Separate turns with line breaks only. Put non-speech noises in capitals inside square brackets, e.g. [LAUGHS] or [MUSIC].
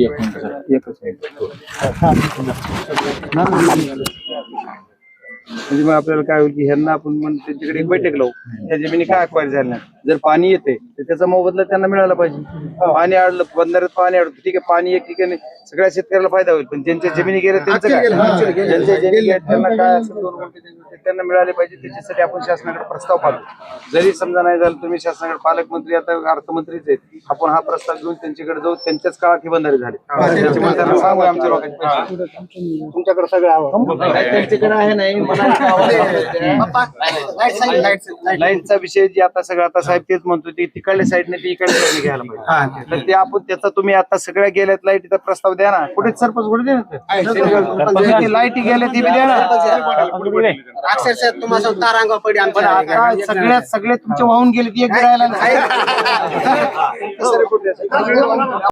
Iya, iya, iya, iya,
म्हणजे मग आपल्याला काय होईल की ह्यांना आपण मग त्यांच्याकडे एक बैठक लावू. त्या जमिनी काय अक्वायर झाल्या जर पाणी येते तर त्याचा मोबदला त्यांना मिळाला पाहिजे. पाणी अडलं बंधाऱ्यात पाणी अडतं ठीक आहे पाणी एक ठिकाणी सगळ्या शेतकऱ्याला फायदा होईल. पण ज्यांच्या जमिनी गेल्या त्यांचं काय? ज्यांच्या जमिनी गेल्या त्यांना काय असेल दोन त्यांना मिळाले पाहिजे. त्याच्यासाठी आपण शासनाकडे प्रस्ताव पाठवू. जरी समजा नाही झालं तुम्ही शासनाकडे पालकमंत्री आता अर्थमंत्रीच आहेत. आपण हा प्रस्ताव घेऊन त्यांच्याकडे जाऊ. त्यांच्याच काळात ही बंधारे झाले. त्याच्यामुळे त्यांना सांगू आमच्या
तुमच्याकडे सगळं
त्यांच्याकडे आहे नाही. लाईटचा विषय जे आता सगळं आता साहेब तेच म्हणतो ते तिकडल्या साईडने ते इकडल्या साईडने घ्यायला पाहिजे. तर ते आपण त्याचा तुम्ही आता सगळ्या गेल्यात लाईटीचा प्रस्ताव द्या ना. कुठे सरपंच कुठे द्या लाईटी गेल्या ती बी द्या ना.
अक्षरशः तुम्हाला तारांगा पडी
पण
आमच्या
आता सगळ्यात सगळे तुमचे वाहून गेले ती एक नाही. [LAUGHS]